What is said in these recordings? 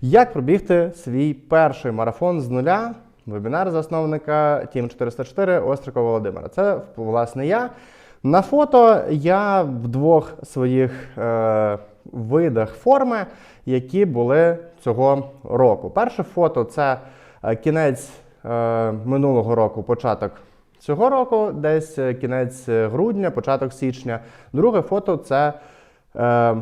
Як пробігти свій перший марафон з нуля? Вебінар засновника Тім 404 Острикова Володимира. Це власне я. На фото я в двох своїх е, видах форми, які були цього року. Перше фото це е, кінець е, минулого року, початок цього року, десь е, кінець е, грудня, початок січня. Друге фото це е,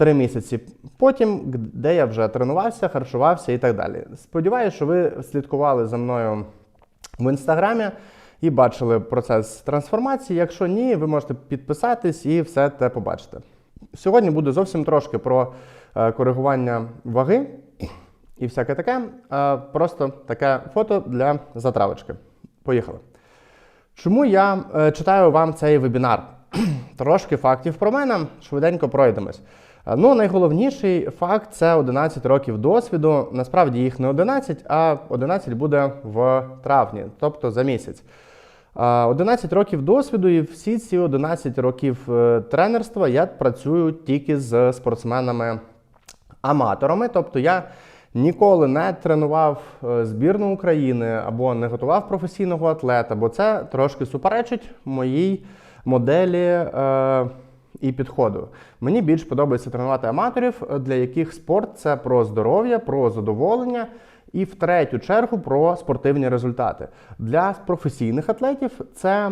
три місяці потім, де я вже тренувався, харчувався і так далі. Сподіваюся, що ви слідкували за мною в інстаграмі і бачили процес трансформації. Якщо ні, ви можете підписатись і все те побачите. Сьогодні буде зовсім трошки про е, коригування ваги і всяке таке. Е, просто таке фото для затравочки. Поїхали. Чому я е, читаю вам цей вебінар? Трошки фактів про мене, швиденько пройдемось. Е, Ну, найголовніший факт це 11 років досвіду. Насправді їх не 11, а 11 буде в травні, тобто за місяць. Е, 11 років досвіду, і всі ці 11 років е, тренерства я працюю тільки з спортсменами-аматорами. Тобто я ніколи не тренував е, збірну України або не готував професійного атлета, бо це трошки суперечить моїй моделі. Е, і підходу. Мені більш подобається тренувати аматорів, е, для яких спорт це про здоров'я, про задоволення і в третю чергу про спортивні результати. Для професійних атлетів це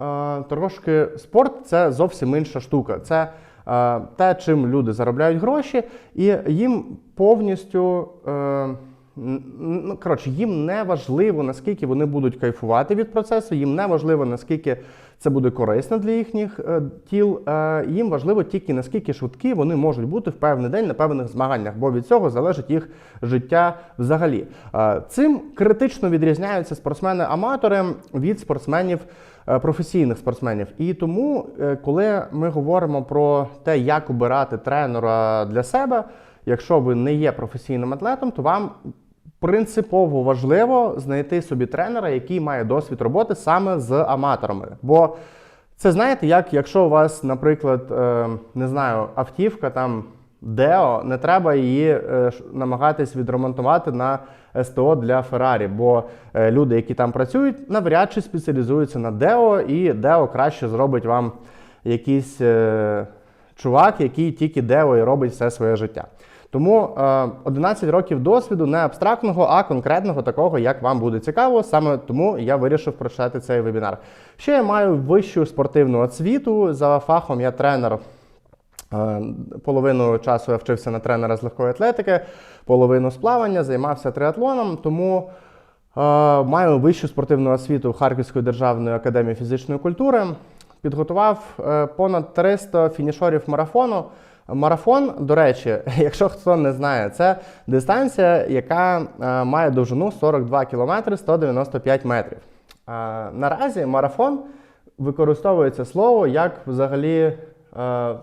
е, трошки спорт це зовсім інша штука. Це е, те, чим люди заробляють гроші, і їм повністю. Е, Ну, коротше, їм не важливо, наскільки вони будуть кайфувати від процесу, їм не важливо, наскільки це буде корисно для їхніх е, тіл. Е, їм важливо тільки наскільки швидкі вони можуть бути в певний день на певних змаганнях, бо від цього залежить їх життя взагалі. Е, цим критично відрізняються спортсмени-аматори від спортсменів. е, Професійних спортсменів, і тому, е, коли ми говоримо про те, як обирати тренера для себе, якщо ви не є професійним атлетом, то вам принципово важливо знайти собі тренера, який має досвід роботи саме з аматорами. Бо це знаєте, як якщо у вас, наприклад, е, не знаю, автівка там Део, не треба її е, намагатись відремонтувати на СТО для Феррарі, бо е, люди, які там працюють, навряд чи спеціалізуються на Део, і Део краще зробить вам якийсь е, чувак, який тільки Део і робить все своє життя. Тому е, 11 років досвіду не абстрактного, а конкретного такого, як вам буде цікаво. Саме тому я вирішив прочитати цей вебінар. Ще я маю вищу спортивну освіту. За фахом я тренер. Е, Половину часу я вчився на тренера з легкої атлетики, половину з плавання, займався триатлоном, тому е, маю вищу спортивну освіту Харківської державної академії фізичної культури. Підготував е, понад 300 фінішорів марафону. Марафон, до речі, якщо хто не знає, це дистанція, яка е, має довжину 42 км 195 метрів. Е, Наразі марафон використовується слово як взагалі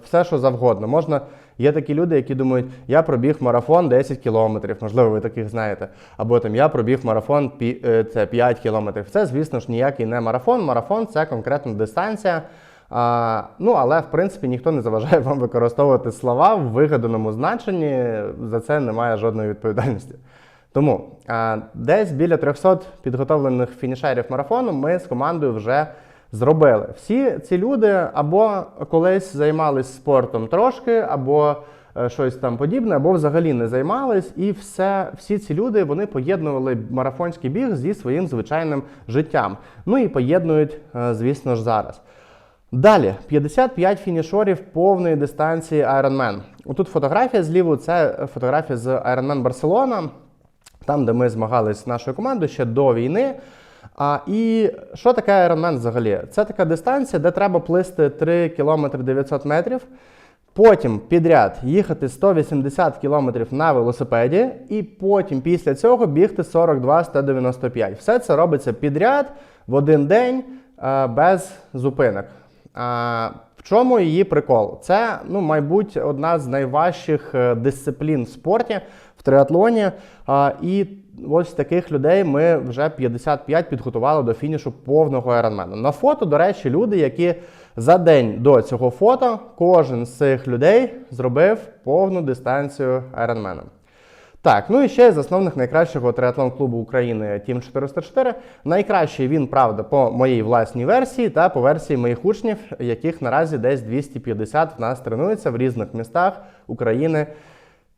все, що завгодно. Можна, є такі люди, які думають, я пробіг марафон 10 кілометрів, можливо, ви таких знаєте. Або там я пробіг марафон е, це 5 кілометрів. Це, звісно ж, ніякий не марафон. Марафон це конкретна дистанція. А, ну, але в принципі ніхто не заважає вам використовувати слова в вигаданому значенні. За це немає жодної відповідальності. Тому а, десь біля 300 підготовлених фінішерів марафону ми з командою вже зробили. Всі ці люди або колись займались спортом трошки, або е, щось там подібне, або взагалі не займались. І все, всі ці люди вони поєднували марафонський біг зі своїм звичайним життям. Ну і поєднують, е, звісно ж, зараз. Далі 55 фінішорів повної дистанції Ironman. Отут фотографія зліву це фотографія з Ironman Барселона, там, де ми змагались з нашою командою ще до війни. А, і що таке Ironman взагалі? Це така дистанція, де треба плисти 3 км 900 метрів. Потім підряд їхати 180 км на велосипеді, і потім після цього бігти 42-195. Все це робиться підряд в один день е, без зупинок. А, в чому її прикол? Це, ну, мабуть, одна з найважчих е, дисциплін в спорті в триатлоні. А, і ось таких людей ми вже 55 підготували до фінішу повного Ironman. На фото, до речі, люди, які за день до цього фото кожен з цих людей зробив повну дистанцію Ironman. Так, ну і ще засновник найкращого триатлон клубу України Тім 404. Найкращий він, правда, по моїй власній версії та по версії моїх учнів, яких наразі десь 250 в нас тренується в різних містах України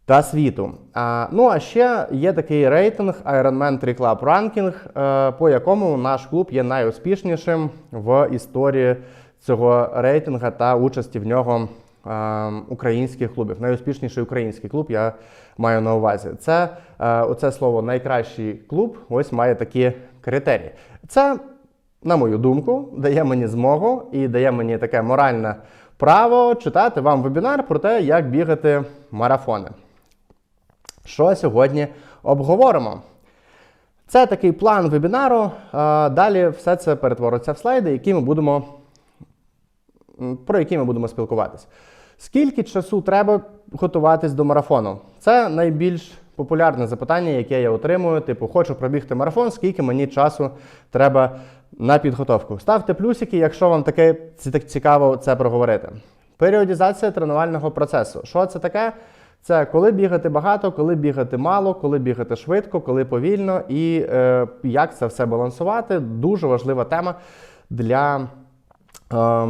та світу. А, ну а ще є такий рейтинг Ironman 3 Club Ranking, е, по якому наш клуб є найуспішнішим в історії цього рейтингу та участі в нього е, українських клубів. Найуспішніший український клуб я маю на увазі. Це е, оце слово найкращий клуб. Ось має такі критерії. Це, на мою думку, дає мені змогу і дає мені таке моральне право читати вам вебінар про те, як бігати марафони. Що сьогодні обговоримо? Це такий план вебінару. Далі все це перетвориться в слайди, які ми будемо, про які ми будемо спілкуватися. Скільки часу треба готуватись до марафону? Це найбільш популярне запитання, яке я отримую. Типу, хочу пробігти марафон, скільки мені часу треба на підготовку. Ставте плюсики, якщо вам таке цікаво це проговорити. Періодізація тренувального процесу. Що це таке? Це коли бігати багато, коли бігати мало, коли бігати швидко, коли повільно і е, як це все балансувати. Дуже важлива тема для е,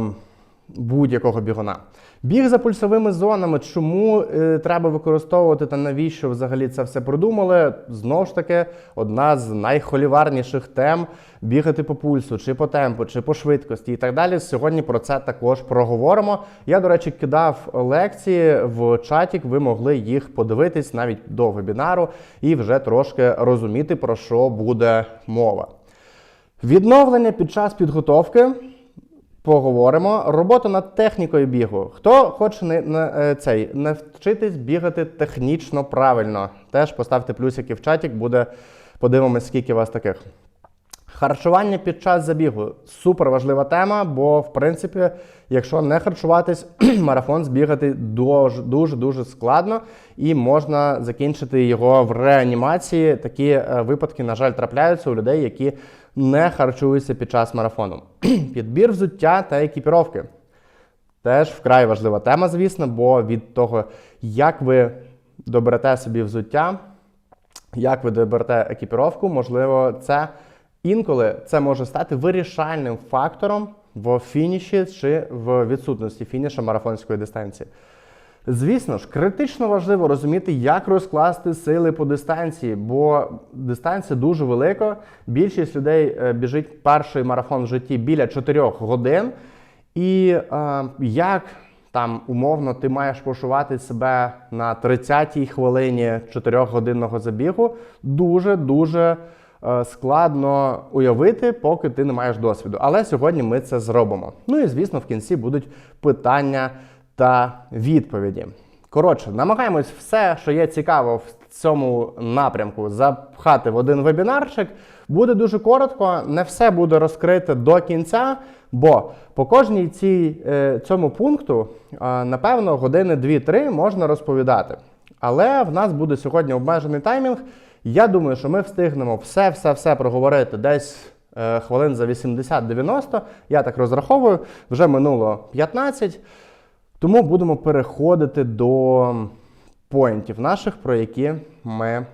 будь-якого бігуна. Біг за пульсовими зонами. Чому е, треба використовувати та навіщо взагалі це все придумали? Знову ж таки, одна з найхоліварніших тем бігати по пульсу, чи по темпу, чи по швидкості і так далі. Сьогодні про це також проговоримо. Я, до речі, кидав лекції в чатік. Ви могли їх подивитись навіть до вебінару і вже трошки розуміти, про що буде мова. Відновлення під час підготовки. Поговоримо. Робота над технікою бігу. Хто хоче не, не, е, цей, навчитись бігати технічно правильно? Теж поставте плюсики в чаті, буде подивимось, скільки вас таких. Харчування під час забігу супер важлива тема, бо в принципі, якщо не харчуватись, марафон збігати дуже дуже дуже складно і можна закінчити його в реанімації. Такі е, випадки, на жаль, трапляються у людей, які не харчуються під час марафону. Підбір взуття та екіпіровки. Теж вкрай важлива тема, звісно, бо від того, як ви доберете собі взуття, як ви доберете екіпіровку, можливо, це інколи це може стати вирішальним фактором в фініші чи в відсутності фініша марафонської дистанції. Звісно ж, критично важливо розуміти, як розкласти сили по дистанції, бо дистанція дуже велика. Більшість людей е, біжить перший марафон в житті біля 4 годин. І е, як там умовно ти маєш пошувати себе на 30-й хвилині 4-годинного забігу, дуже дуже е, складно уявити, поки ти не маєш досвіду. Але сьогодні ми це зробимо. Ну і звісно, в кінці будуть питання та відповіді. Коротше, намагаємось все, що є цікаво в цьому напрямку, запхати в один вебінарчик. Буде дуже коротко, не все буде розкрите до кінця, бо по кожній цій, е, цьому пункту, е, напевно, години 2-3 можна розповідати. Але в нас буде сьогодні обмежений таймінг. Я думаю, що ми встигнемо все-все-все проговорити десь е, хвилин за 80-90. Я так розраховую, вже минуло 15. Тому будемо переходити до поінтів наших, про які ми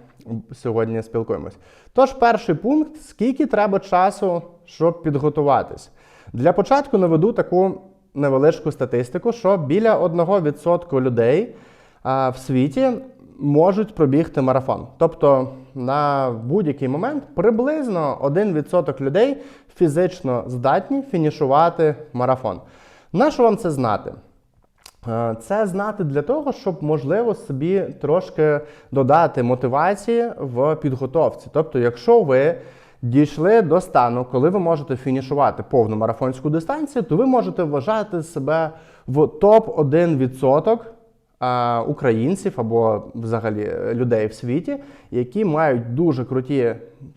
сьогодні спілкуємось. Тож, перший пункт: скільки треба часу, щоб підготуватись? Для початку наведу таку невеличку статистику, що біля 1% людей а, в світі можуть пробігти марафон. Тобто на будь-який момент приблизно 1% людей фізично здатні фінішувати марафон. Нащо вам це знати? Е, Це знати для того, щоб можливо собі трошки додати мотивації в підготовці. Тобто, якщо ви дійшли до стану, коли ви можете фінішувати повну марафонську дистанцію, то ви можете вважати себе в топ 1% українців або взагалі е, людей в світі, які мають дуже круті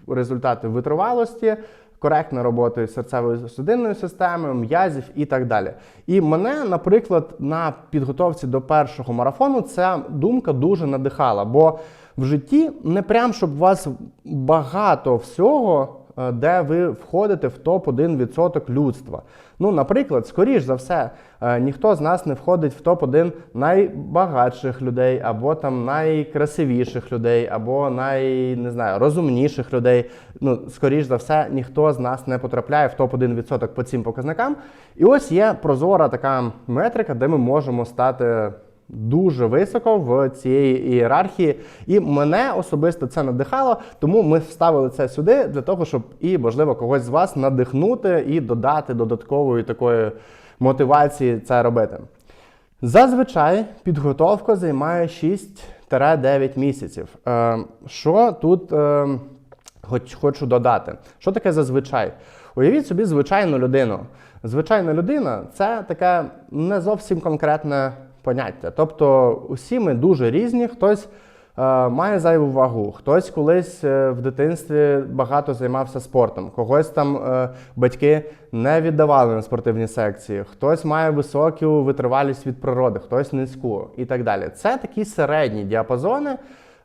результати витривалості, коректна роботою серцевою судинною системою, м'язів і так далі. І мене, наприклад, на підготовці до першого марафону ця думка дуже надихала, бо в житті не прям щоб у вас багато всього де ви входите в топ-1% людства. Ну, наприклад, скоріш за все, е, ніхто з нас не входить в топ-1 найбагатших людей, або там найкрасивіших людей, або най, не знаю, розумніших людей. Ну, скоріш за все, ніхто з нас не потрапляє в топ-1% по цим показникам. І ось є прозора така метрика, де ми можемо стати дуже високо в цієї ієрархії. І мене особисто це надихало, тому ми вставили це сюди для того, щоб і, можливо, когось з вас надихнути і додати додаткової такої мотивації це робити. Зазвичай підготовка займає 6-9 місяців. Е, Що тут е, хоч, хочу додати? Що таке зазвичай? Уявіть собі звичайну людину. Звичайна людина це таке не зовсім конкретне поняття. Тобто усі ми дуже різні, хтось е, має зайву вагу, хтось колись е, в дитинстві багато займався спортом, когось там е, батьки не віддавали на спортивні секції, хтось має високу витривалість від природи, хтось низьку і так далі. Це такі середні діапазони.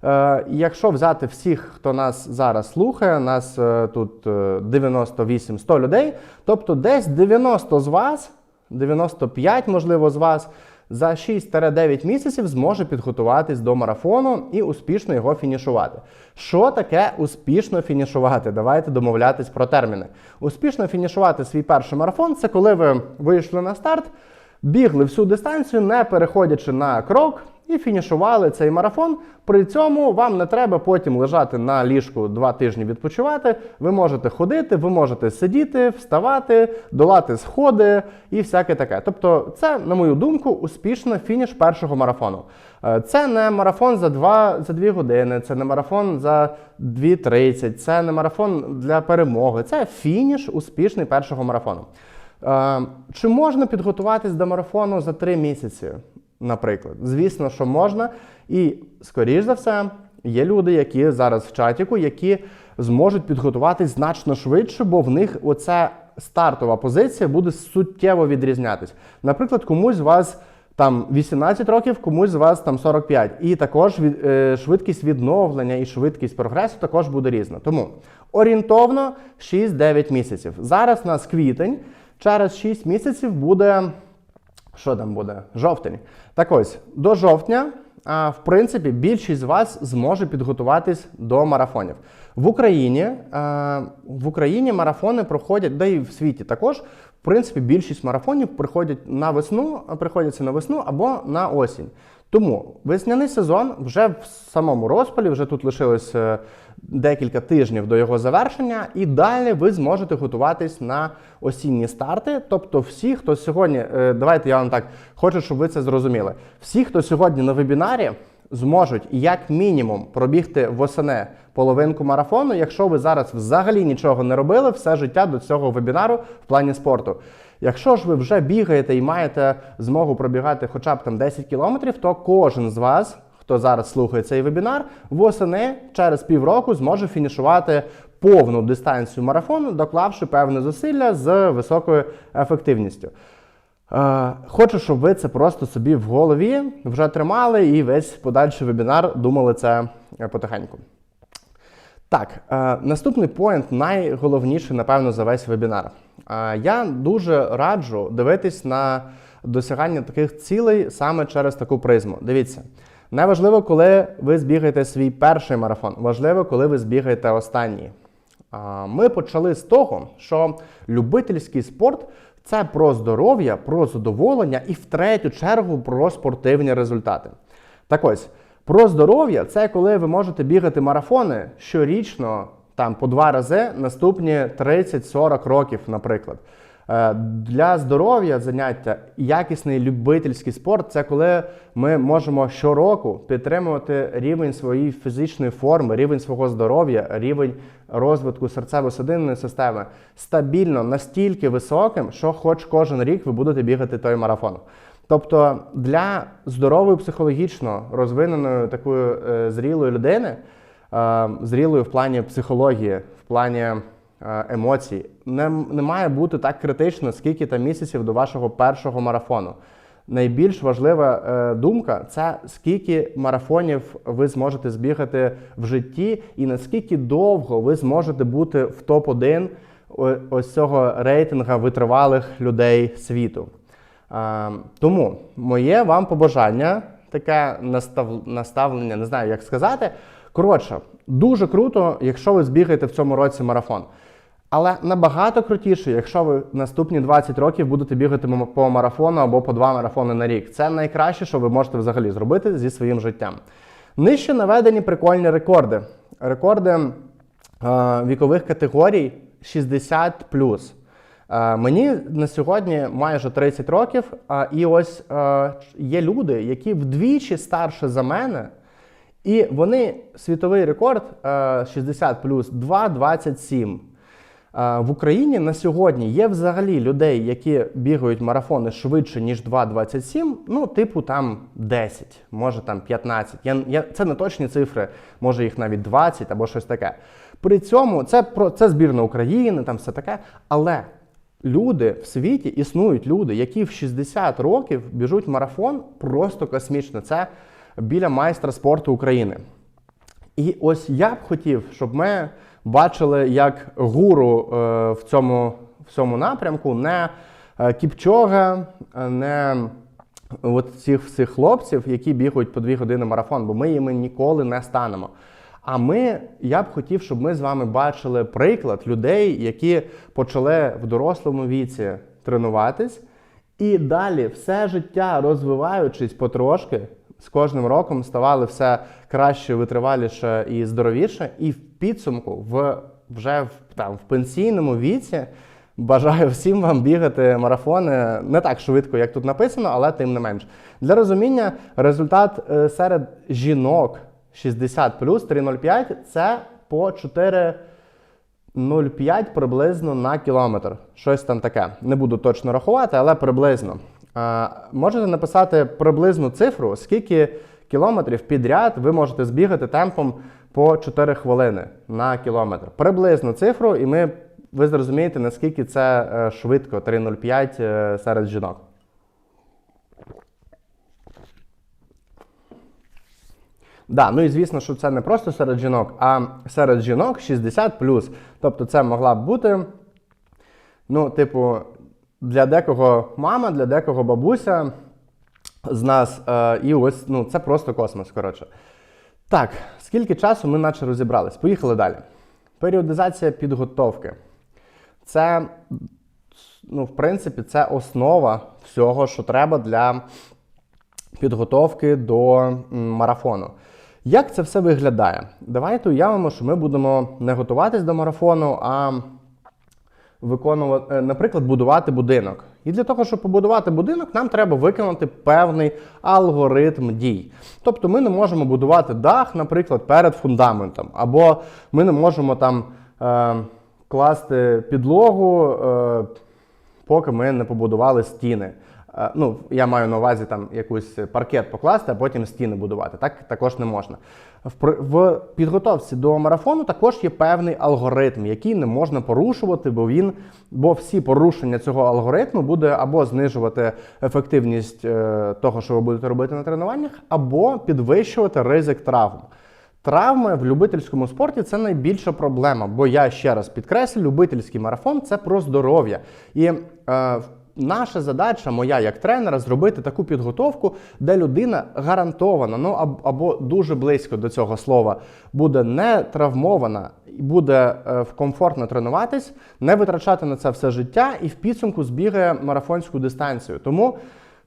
Е, і Якщо взяти всіх, хто нас зараз слухає, нас е, тут е, 98-100 людей, тобто десь 90 з вас, 95, можливо, з вас за 6-9 місяців зможе підготуватись до марафону і успішно його фінішувати. Що таке успішно фінішувати? Давайте домовлятись про терміни. Успішно фінішувати свій перший марафон це коли ви вийшли на старт, бігли всю дистанцію, не переходячи на крок. І фінішували цей марафон. При цьому вам не треба потім лежати на ліжку два тижні відпочивати. Ви можете ходити, ви можете сидіти, вставати, долати сходи і всяке таке. Тобто, це, на мою думку, успішно фініш першого марафону. Е, Це не марафон за 2 за 2 години, це не марафон за 2.30, це не марафон для перемоги. Це фініш успішний першого марафону. Е, Чи можна підготуватись до марафону за 3 місяці? Наприклад, звісно, що можна, і скоріш за все, є люди, які зараз в чатіку, які зможуть підготуватись значно швидше, бо в них оця стартова позиція буде суттєво відрізнятись. Наприклад, комусь з вас там 18 років, комусь з вас там 45. І також е, швидкість відновлення і швидкість прогресу також буде різна. Тому орієнтовно 6-9 місяців. Зараз у нас квітень, через 6 місяців буде. Що там буде? Жовтень. Так ось, до жовтня, в принципі, більшість з вас зможе підготуватись до марафонів. В Україні, в Україні марафони проходять, да і в світі також. В принципі, більшість марафонів приходять на весну, приходяться на весну або на осінь. Тому весняний сезон вже в самому розпалі, вже тут лишилось е, декілька тижнів до його завершення, і далі ви зможете готуватись на осінні старти. Тобто, всі, хто сьогодні, е, давайте я вам так хочу, щоб ви це зрозуміли. Всі, хто сьогодні на вебінарі, зможуть як мінімум пробігти восени половинку марафону, якщо ви зараз взагалі нічого не робили все життя до цього вебінару в плані спорту. Якщо ж ви вже бігаєте і маєте змогу пробігати хоча б там 10 кілометрів, то кожен з вас, хто зараз слухає цей вебінар, восени через півроку зможе фінішувати повну дистанцію марафону, доклавши певне зусилля з високою ефективністю. Е, Хочу, щоб ви це просто собі в голові вже тримали і весь подальший вебінар думали це е, потихеньку. Так, е, наступний поінт найголовніший, напевно, за весь вебінар. Я дуже раджу дивитись на досягання таких цілей саме через таку призму. Дивіться, не важливо, коли ви збігаєте свій перший марафон, важливо, коли ви збігаєте останній. Ми почали з того, що любительський спорт це про здоров'я, про задоволення і в третю чергу про спортивні результати. Так ось. Про здоров'я це коли ви можете бігати марафони щорічно, там по два рази наступні 30-40 років, наприклад. Е, Для здоров'я заняття якісний любительський спорт це коли ми можемо щороку підтримувати рівень своєї фізичної форми, рівень свого здоров'я, рівень розвитку серцево-судинної системи стабільно настільки високим, що хоч кожен рік ви будете бігати той марафон. Тобто для здорової психологічно розвиненої такої е, зрілої людини, е, зрілої в плані психології, в плані емоцій, не, не має бути так критично, скільки там місяців до вашого першого марафону. найбільш важлива е, думка це скільки марафонів ви зможете збігати в житті, і наскільки довго ви зможете бути в топ-1 ось цього рейтинга витривалих людей світу. Е, тому моє вам побажання, таке настав, наставлення, не знаю, як сказати. Коротше, дуже круто, якщо ви збігаєте в цьому році марафон. Але набагато крутіше, якщо ви наступні 20 років будете бігати по марафону або по два марафони на рік. Це найкраще, що ви можете взагалі зробити зі своїм життям. Нижче наведені прикольні рекорди. Рекорди е, вікових категорій 60 Е, Мені на сьогодні майже 30 років, а, і ось е, є люди, які вдвічі старше за мене, і вони світовий рекорд е, 60 плюс 2,27. Е, В Україні на сьогодні є взагалі людей, які бігають марафони швидше, ніж 2,27, ну, типу там 10, може там 15. Я, я, це не точні цифри, може їх навіть 20 або щось таке. При цьому це, про, це збірна України, там все таке. Але люди в світі існують люди, які в 60 років біжуть марафон просто космічно. Це біля майстра спорту України. І ось я б хотів, щоб ми бачили як гуру е, в, цьому, в цьому напрямку не е, Кіпчога, е, не от цих всіх хлопців, які бігають по дві години марафон, бо ми їми ніколи не станемо. А ми, я б хотів, щоб ми з вами бачили приклад людей, які почали в дорослому віці тренуватись, і далі все життя розвиваючись потрошки, з кожним роком ставали все краще, витриваліше і здоровіше. І підсумку, в вже в, там, в пенсійному віці, бажаю всім вам бігати марафони не так швидко, як тут написано, але тим не менш. Для розуміння, результат е, серед жінок 60 плюс 3,05 це по 4. 0,5 приблизно на кілометр. Щось там таке. Не буду точно рахувати, але приблизно. А, можете написати приблизну цифру, скільки кілометрів підряд ви можете збігати темпом по 4 хвилини на кілометр. Приблизну цифру, і ми, ви зрозумієте, наскільки це е, швидко 3,05 е, серед жінок. Да, ну і звісно, що це не просто серед жінок, а серед жінок 60 Тобто це могла б бути, ну, типу, для декого мама, для декого бабуся з нас. Е, і ось ну, це просто космос, коротше. Так, скільки часу ми наче розібрались? Поїхали далі. Періодизація підготовки. Це, ну, в принципі, це основа всього, що треба для підготовки до марафону. Як це все виглядає? Давайте уявимо, що ми будемо не готуватись до марафону, а виконувати, е, наприклад, будувати будинок. І для того, щоб побудувати будинок, нам треба виконати певний алгоритм дій. Тобто ми не можемо будувати дах, наприклад, перед фундаментом, або ми не можемо там е, класти підлогу, е, поки ми не побудували стіни. Е, Ну, я маю на увазі там якийсь паркет покласти, а потім стіни будувати. Так також не можна. В, підготовці до марафону також є певний алгоритм, який не можна порушувати, бо він, бо всі порушення цього алгоритму буде або знижувати ефективність е, того, що ви будете робити на тренуваннях, або підвищувати ризик травм. Травми в любительському спорті це найбільша проблема, бо я ще раз підкреслю, любительський марафон це про здоров'я. І е, наша задача, моя як тренера, зробити таку підготовку, де людина гарантована, ну або дуже близько до цього слова, буде не травмована, буде е, комфортно тренуватись, не витрачати на це все життя і в підсумку збігає марафонську дистанцію. Тому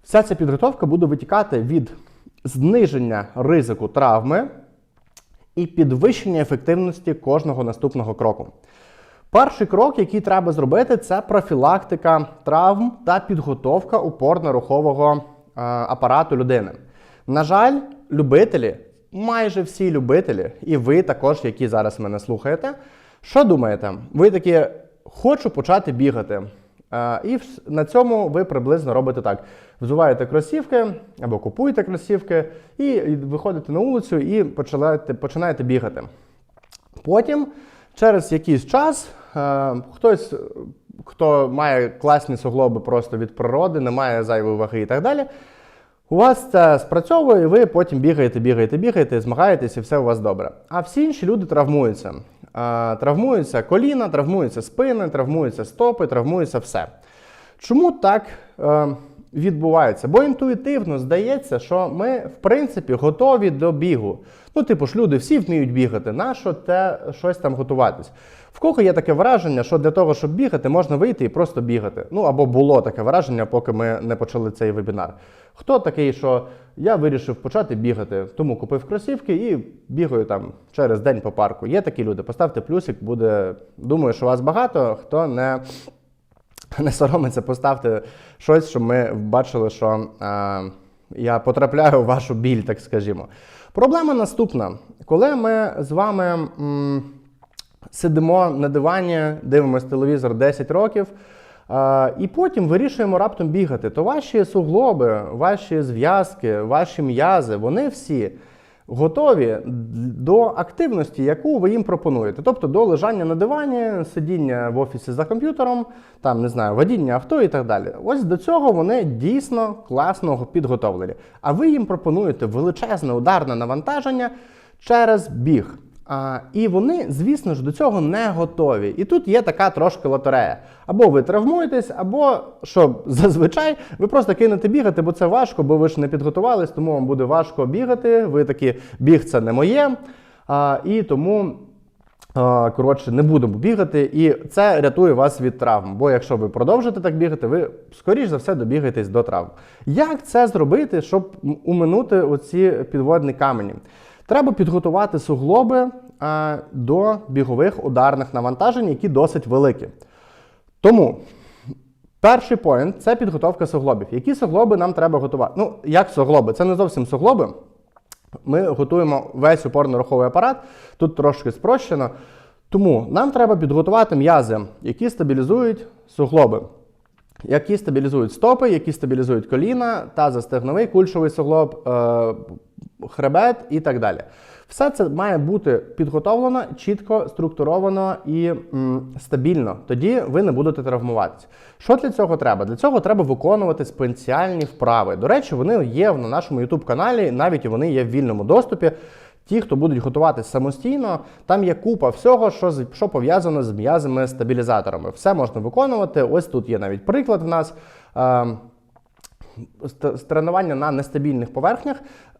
вся ця підготовка буде витікати від зниження ризику травми і підвищення ефективності кожного наступного кроку. Перший крок, який треба зробити, це профілактика травм та підготовка опорно-рухового е, апарату людини. На жаль, любителі, майже всі любителі, і ви також, які зараз мене слухаєте, що думаєте? Ви такі, хочу почати бігати. І на цьому ви приблизно робите так: взуваєте кросівки або купуєте кросівки, і виходите на вулицю і починаєте, починаєте бігати. Потім через якийсь час хтось, хто має класні суглоби просто від природи, не має зайвої ваги і так далі. У вас це спрацьовує, і ви потім бігаєте, бігаєте, бігаєте, змагаєтесь, і все у вас добре. А всі інші люди травмуються. Травмуються коліна, травмуються спини, травмуються стопи, травмується все. Чому так е, відбувається? Бо інтуїтивно здається, що ми, в принципі, готові до бігу. Ну, типу ж, люди всі вміють бігати, нащо те щось там готуватись? В кого є таке враження, що для того, щоб бігати, можна вийти і просто бігати. Ну або було таке враження, поки ми не почали цей вебінар. Хто такий, що я вирішив почати бігати, тому купив кросівки і бігаю там через день по парку. Є такі люди, поставте плюсик, буде. Думаю, що вас багато, хто не, не соромиться, поставте щось, щоб ми бачили, що а, я потрапляю в вашу біль, так скажімо. Проблема наступна. Коли ми з вами. М, сидимо на дивані, дивимося телевізор 10 років, і потім вирішуємо раптом бігати, то ваші суглоби, ваші зв'язки, ваші м'язи, вони всі готові до активності, яку ви їм пропонуєте. Тобто до лежання на дивані, сидіння в офісі за комп'ютером, там не знаю, водіння авто і так далі. Ось до цього вони дійсно класно підготовлені. А ви їм пропонуєте величезне ударне навантаження через біг. А, і вони, звісно ж, до цього не готові. І тут є така трошки лотерея. Або ви травмуєтесь, або що зазвичай ви просто кинете бігати, бо це важко, бо ви ж не підготувались, тому вам буде важко бігати. Ви такі біг це не моє. А, і тому. Коротше, не будемо бігати, і це рятує вас від травм. Бо якщо ви продовжите так бігати, ви скоріш за все добігаєтесь до травм. Як це зробити, щоб уминути оці підводні камені? Треба підготувати суглоби а, до бігових ударних навантажень, які досить великі. Тому перший поінт це підготовка суглобів. Які суглоби нам треба готувати? Ну, як суглоби? Це не зовсім суглоби. Ми готуємо весь опорно-руховий апарат, тут трошки спрощено. Тому нам треба підготувати м'язи, які стабілізують суглоби, які стабілізують стопи, які стабілізують коліна, тазостегновий, кульшовий суглоб, е, хребет і так далі. Все це має бути підготовлено, чітко, структуровано і м, стабільно. Тоді ви не будете травмуватися. Що для цього треба? Для цього треба виконувати спеціальні вправи. До речі, вони є на нашому youtube каналі, навіть вони є в вільному доступі. Ті, хто будуть готуватися самостійно, там є купа всього, що, що пов'язано з м'язами стабілізаторами. Все можна виконувати. Ось тут є навіть приклад в нас. Ем, тренування на нестабільних поверхнях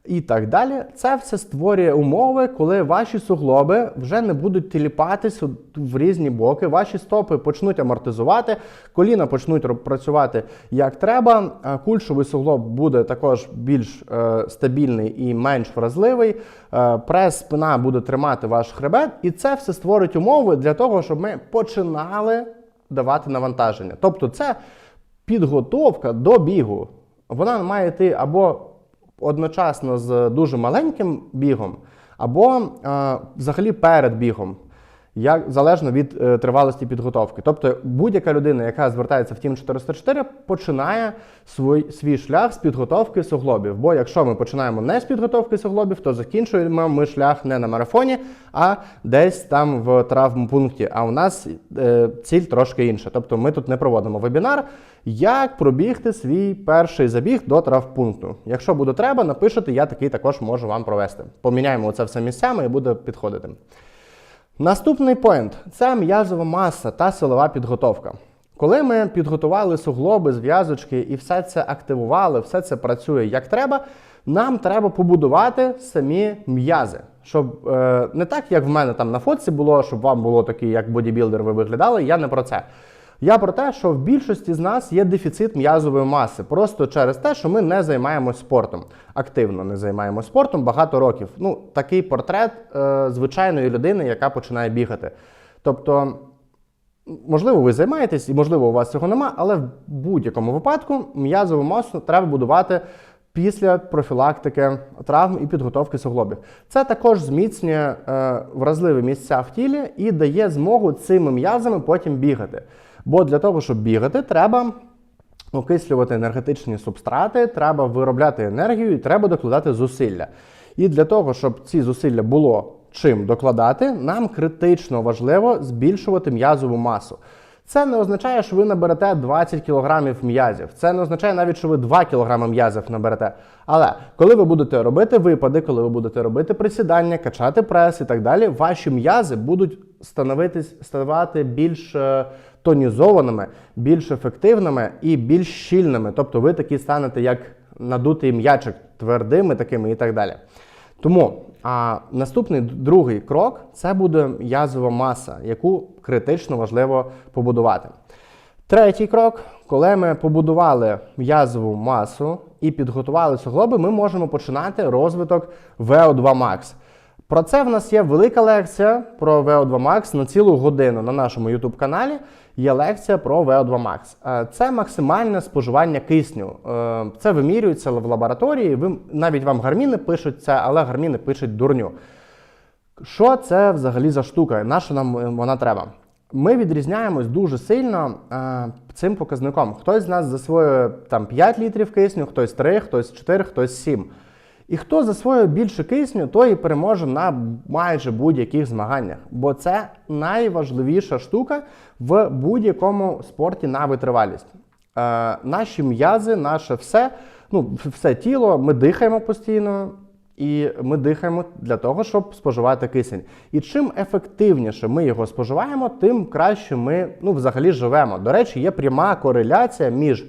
і так далі. Це все створює умови, коли ваші суглоби вже не будуть тіліпатись в різні боки, ваші стопи почнуть амортизувати, коліна почнуть працювати як треба. Кульшовий суглоб буде також більш е, стабільний і менш вразливий. Е, прес спина буде тримати ваш хребет, і це все створить умови для того, щоб ми починали давати навантаження. Тобто, це підготовка до бігу. Вона має йти або одночасно з дуже маленьким бігом, або е, взагалі перед бігом, як, залежно від е, тривалості підготовки. Тобто будь-яка людина, яка звертається в Team 404, починає свій, свій шлях з підготовки суглобів. Бо якщо ми починаємо не з підготовки суглобів, то закінчуємо ми шлях не на марафоні, а десь там в травмпункті. А у нас е, ціль трошки інша. Тобто ми тут не проводимо вебінар, як пробігти свій перший забіг до травмпункту. Якщо буде треба, напишете, я такий також можу вам провести. Поміняємо це все місцями і буде підходити. Наступний поінт це м'язова маса та силова підготовка. Коли ми підготували суглоби, зв'язочки і все це активували, все це працює як треба, нам треба побудувати самі м'язи. Щоб е, не так, як в мене там на фотці було, щоб вам було такий, як бодібілдер ви виглядали, я не про це. Я про те, що в більшості з нас є дефіцит м'язової маси, просто через те, що ми не займаємось спортом. Активно не займаємося спортом багато років. Ну, такий портрет е, звичайної людини, яка починає бігати. Тобто, можливо, ви займаєтесь, і можливо, у вас цього нема, але в будь-якому випадку м'язову масу треба будувати після профілактики травм і підготовки суглобів. Це також зміцнює е, вразливі місця в тілі і дає змогу цими м'язами потім бігати. Бо для того, щоб бігати, треба окислювати енергетичні субстрати, треба виробляти енергію і треба докладати зусилля. І для того, щоб ці зусилля було чим докладати, нам критично важливо збільшувати м'язову масу. Це не означає, що ви наберете 20 кг м'язів. Це не означає навіть, що ви 2 кг м'язів наберете. Але коли ви будете робити випади, коли ви будете робити присідання, качати прес і так далі, ваші м'язи будуть становитись, ставати більш е, тонізованими, більш ефективними і більш щільними. Тобто ви такі станете як надутий м'ячик, твердими такими і так далі. Тому а, наступний другий крок це буде м'язова маса, яку критично важливо побудувати. Третій крок, коли ми побудували м'язову масу і підготували суглоби, ми можемо починати розвиток VO2 Max. Про це в нас є велика лекція про VO2 Max на цілу годину на нашому YouTube каналі. Є лекція про VO2 Max. Е, Це максимальне споживання кисню. Е, Це вимірюється в лабораторії. Ви навіть вам гарміни пишуть це, але гарміни пишуть дурню. Що це взагалі за штука? На нам е, вона треба? Ми відрізняємось дуже сильно цим показником. Хтось з нас засвоює там 5 літрів кисню, хтось 3, хтось 4, хтось 7. І хто засвоює більше кисню, той і переможе на майже будь-яких змаганнях. Бо це найважливіша штука в будь-якому спорті на витривалість. Е, наші м'язи, наше все, ну, все тіло, ми дихаємо постійно. І ми дихаємо для того, щоб споживати кисень. І чим ефективніше ми його споживаємо, тим краще ми ну, взагалі живемо. До речі, є пряма кореляція між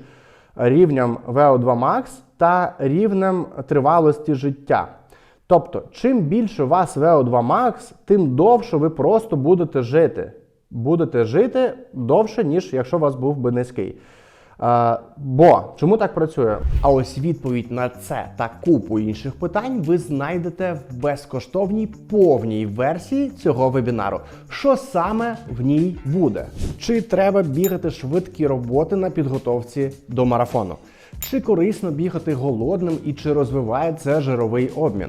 рівнем VO2 Max та рівнем тривалості життя. Тобто, чим більше у вас VO2 Max, тим довше ви просто будете жити. Будете жити довше, ніж якщо у вас був би низький. Е, бо чому так працює? А ось відповідь на це та купу інших питань ви знайдете в безкоштовній повній версії цього вебінару. Що саме в ній буде? Чи треба бігати швидкі роботи на підготовці до марафону? Чи корисно бігати голодним і чи розвиває це жировий обмін?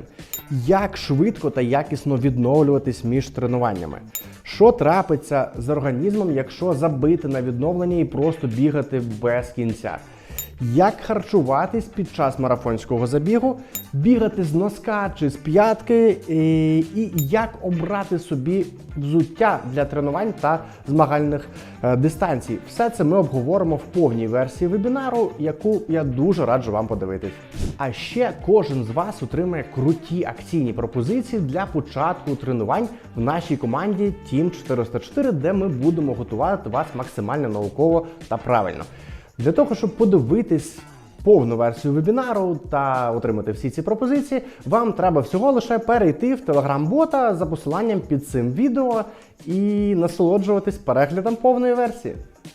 Як швидко та якісно відновлюватись між тренуваннями? Що трапиться з організмом, якщо забити на відновлення і просто бігати без кінця? Як харчуватись під час марафонського забігу, бігати з носка чи з п'ятки, і, і як обрати собі взуття для тренувань та змагальних е, дистанцій. Все це ми обговоримо в повній версії вебінару, яку я дуже раджу вам подивитись. А ще кожен з вас отримає круті акційні пропозиції для початку тренувань в нашій команді Team 404, де ми будемо готувати вас максимально науково та правильно. Для того, щоб подивитись повну версію вебінару та отримати всі ці пропозиції, вам треба всього лише перейти в телеграм-бота за посиланням під цим відео і насолоджуватись переглядом повної версії.